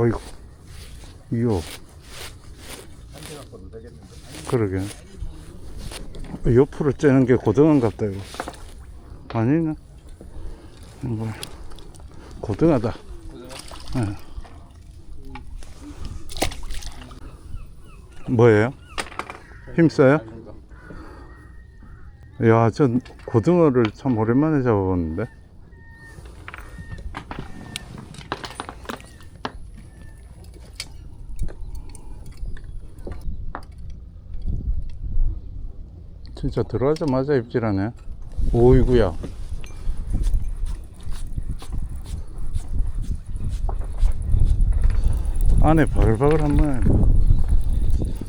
어이구. 이요. 그러게. 옆으로 째는 게 고등어인갑다, 이거. 아니네. 뭐, 고등어다. 예. 뭐예요? 힘써요? 야, 저 고등어를 참 오랜만에 잡아봤는데. 진짜 들어가자마자 입질하네. 오이구야. 안에 바글바글 한 모양.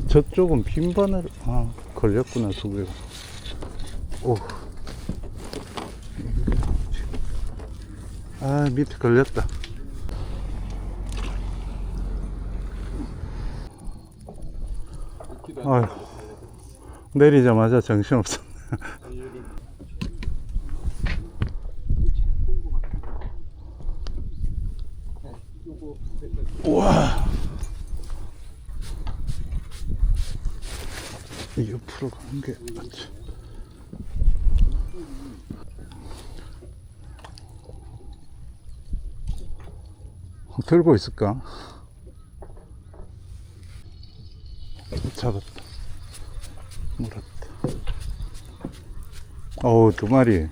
저쪽은 빈 바늘, 아, 걸렸구나, 두 개가. 오. 아, 밑에 걸렸다. 아휴. 내리자마자 정신없었네. 우와. 이 옆으로 가는 게 맞지. 들고 있을까? 잡았다. 물었다. 어우, 두 마리.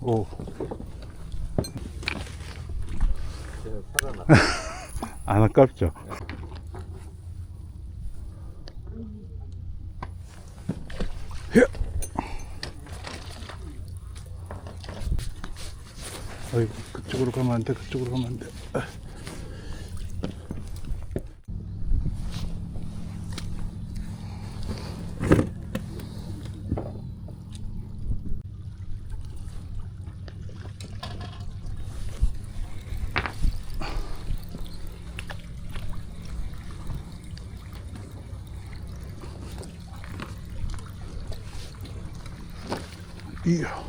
오. 안 아깝죠? 혀! 어이구, 그쪽으로 가면 안 돼, 그쪽으로 가면 안 돼. 이야.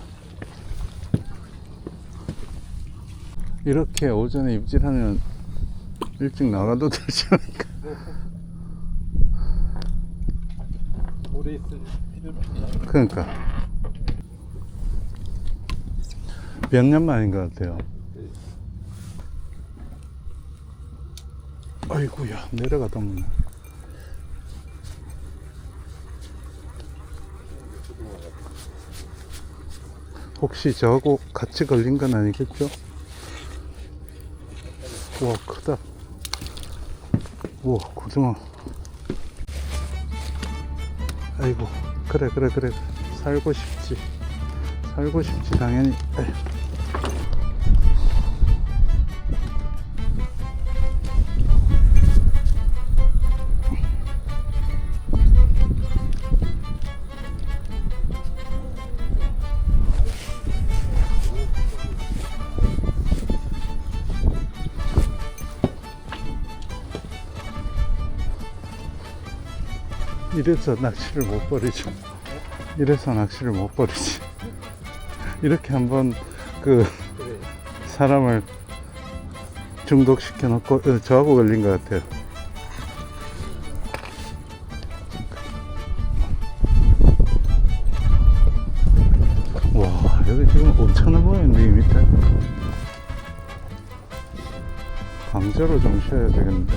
이렇게 오전에 입질하면 일찍 나가도 되지 않을까? 오래 있을 필요는? 그러니까. 몇 년 만인 것 같아요. 아이고야, 내려가다 보네. 혹시 저하고 같이 걸린 건 아니겠죠? 우와, 크다. 우와, 고등어. 아이고, 그래, 그래, 그래. 살고 싶지. 살고 싶지, 당연히. 에휴. 이래서 낚시를 못 버리죠. 이래서 낚시를 못 버리지. 이렇게 한번 그. 사람을 중독시켜 놓고 어, 저하고 걸린 것 같아요. 와 여기 지금 엄청나 보이는데 이 밑에 강제로 좀 쉬어야 되겠는데.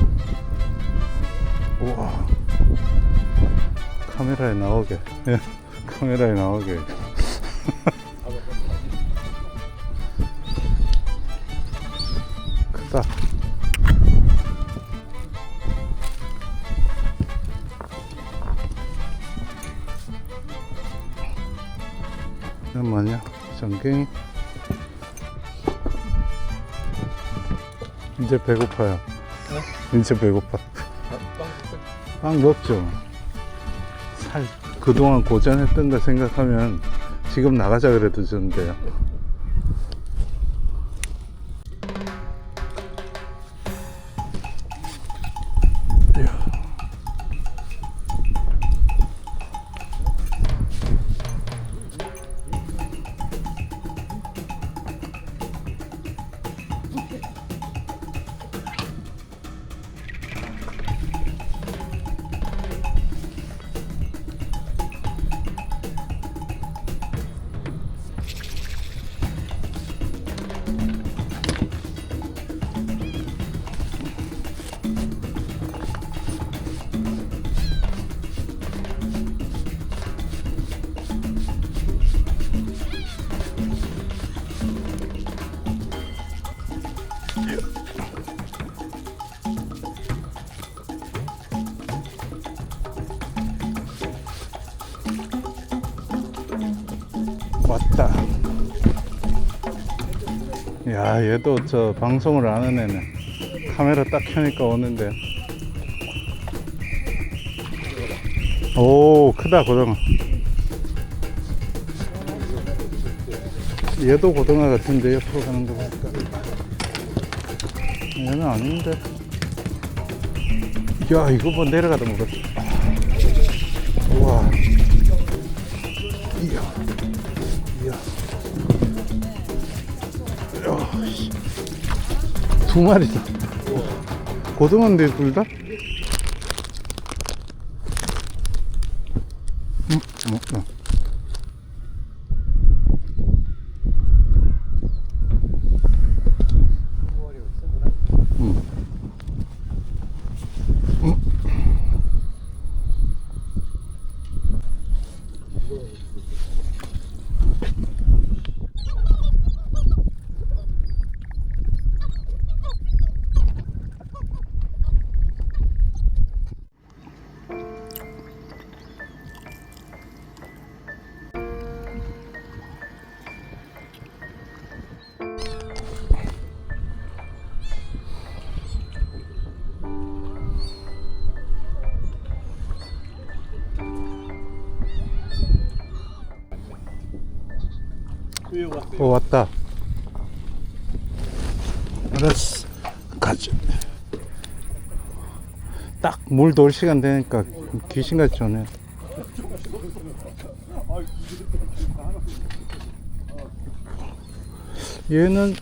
카메라에 나오게. 예, 카메라에 나오게. 크다. 뭐냐? 전갱이? 이제 배고파요. 이제 배고파. 빵 먹죠 살 그동안 고전했던 거 생각하면 지금 나가자 그래도 좋은데요 야, 얘도 저 방송을 아는 애네. 카메라 딱 켜니까 오는데. 오, 크다, 고등어. 얘도 고등어 같은데, 옆으로 가는 거 보니까. 얘는 아닌데. 야, 이거 뭐 내려가다 먹었다. 두 마리다. 고등어인데 둘 다? 어, 왔다. 알았어. 가자. 딱물 돌 시간 되니까 귀신같이 오네. 얘는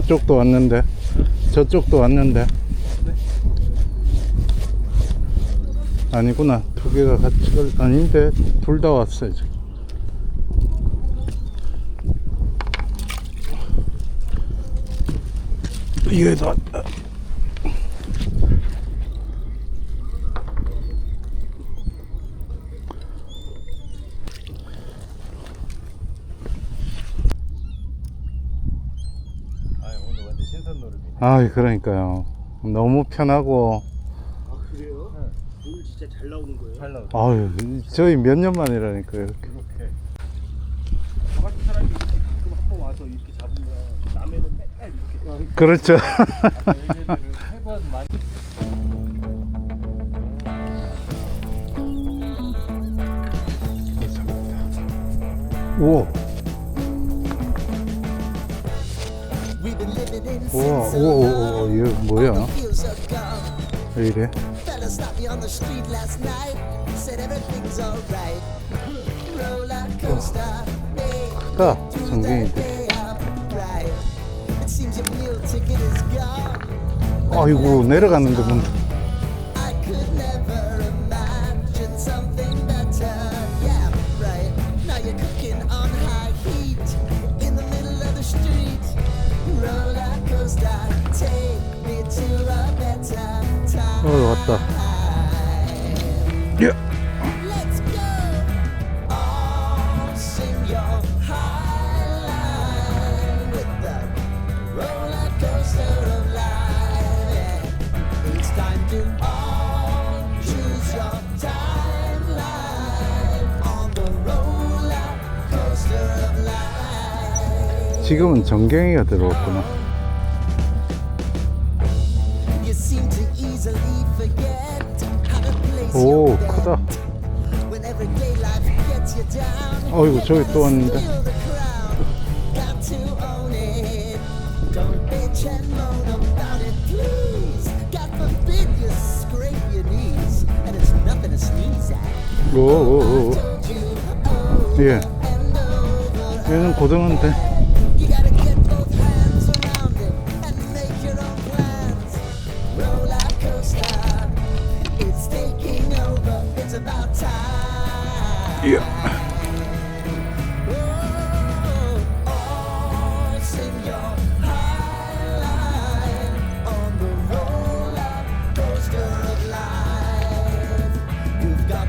저쪽도 왔는데 저쪽도 왔는데. 아니구나. 두 개가 같이 걸 아닌데 둘 다 왔어요 지금. 얘도 왔다 아 오늘 완전 신선 노름이. 아 그러니까요 너무 편하고 아 그래요? 오늘 진짜 잘 나오는 거예요? 잘 나오죠. 아유 저희 몇 년 만이라니까요 이렇게. 이렇게. 저 같은 사람이 이렇게 가끔 한 번 와서 이렇게 잡으면 남해는 맨날 이렇게 그렇죠 얘네들은 세번 많이. 우와 우와 우와. 우와 이거 뭐야. 왜 이래 크다 전갱이들. 아이고 내려갔는데 문 I 지금은 전갱이가 들어왔구나 오. 크다 어이구 저기 또 왔는데. 오오오 예. 얘는 고등어인데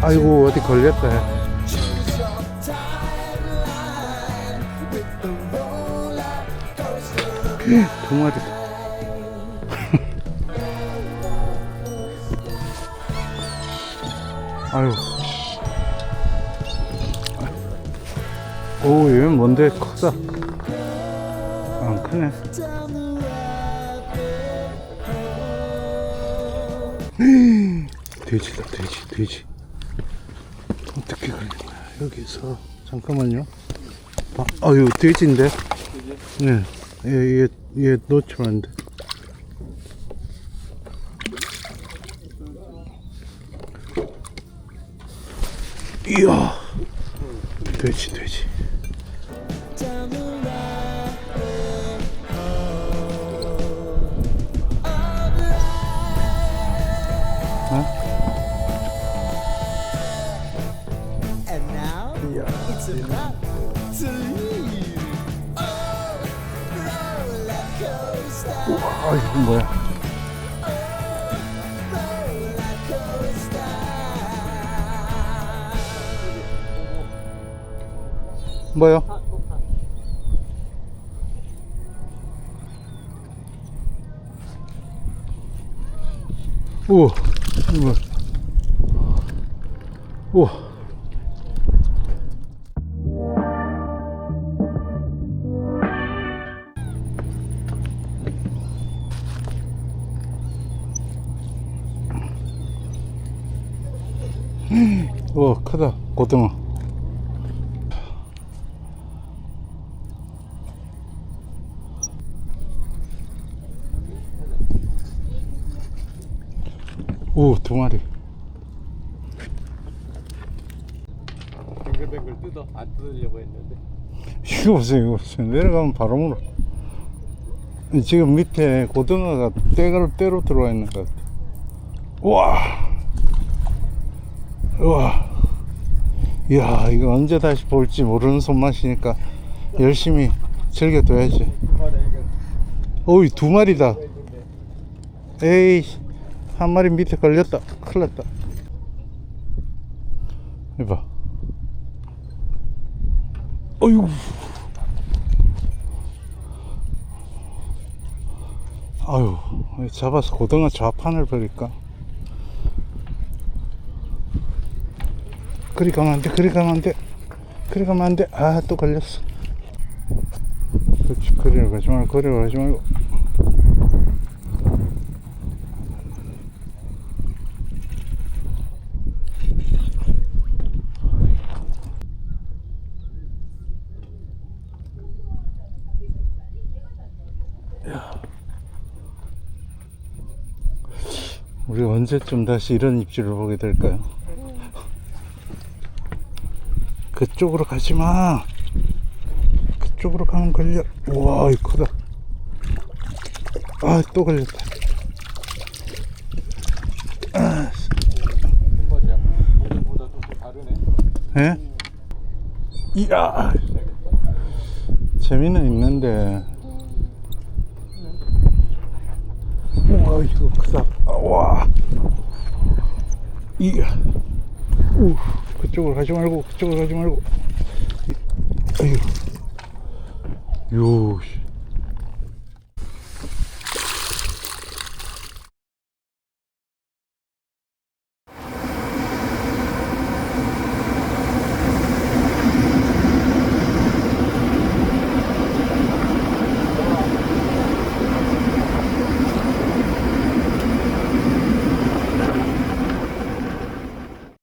아이고 어디 걸렸다 마리다 아유 오 얘는 뭔데 크다 안 크네 돼지다 돼지 돼지 어떻게 걸린 거야 여기서 잠깐만요. 아, 아유 돼지인데? 네 얘얘 얘 놓치면 안 돼. 이야. 돼지 돼지 뭐요? 우와, 우와, 우와. 우와, 크다, 고등어. 오, 두 마리. 뱅글뱅글 뜯어 안 뜯으려고 했는데 이거 보세요, 이거 보세요. 내려가면 바로 물어. 지금 밑에 고등어가 때가로 때로 들어와 있는 것 같아. 우와! 우와! 이야, 이거 언제 다시 볼지 모르는 손맛이니까 열심히 즐겨둬야지. 어이, 두 마리다. 에이, 한 마리 밑에 걸렸다. 큰일 났다. 해봐. 어이구. 아유, 잡아서 고등어 좌판을 버릴까? 그리 가면 안 돼, 그리 가면 안 돼. 그리 가면 안 돼. 아, 또 걸렸어. 그렇지, 그리로 가지 말고, 그리로 가지 말고. 언제쯤 다시 이런 입질을 보게 될까요? 그쪽으로 가지 마. 그쪽으로 가면 걸려. 우와, 이 크다. 아, 또 걸렸다. 다르네 예? 이야. 재미는 있는데. 우와, 이거 크다. 아, 와. 이야. 우, 그쪽으로 가지 말고, 그쪽으로 가지 말고. 아유. 요, 씨.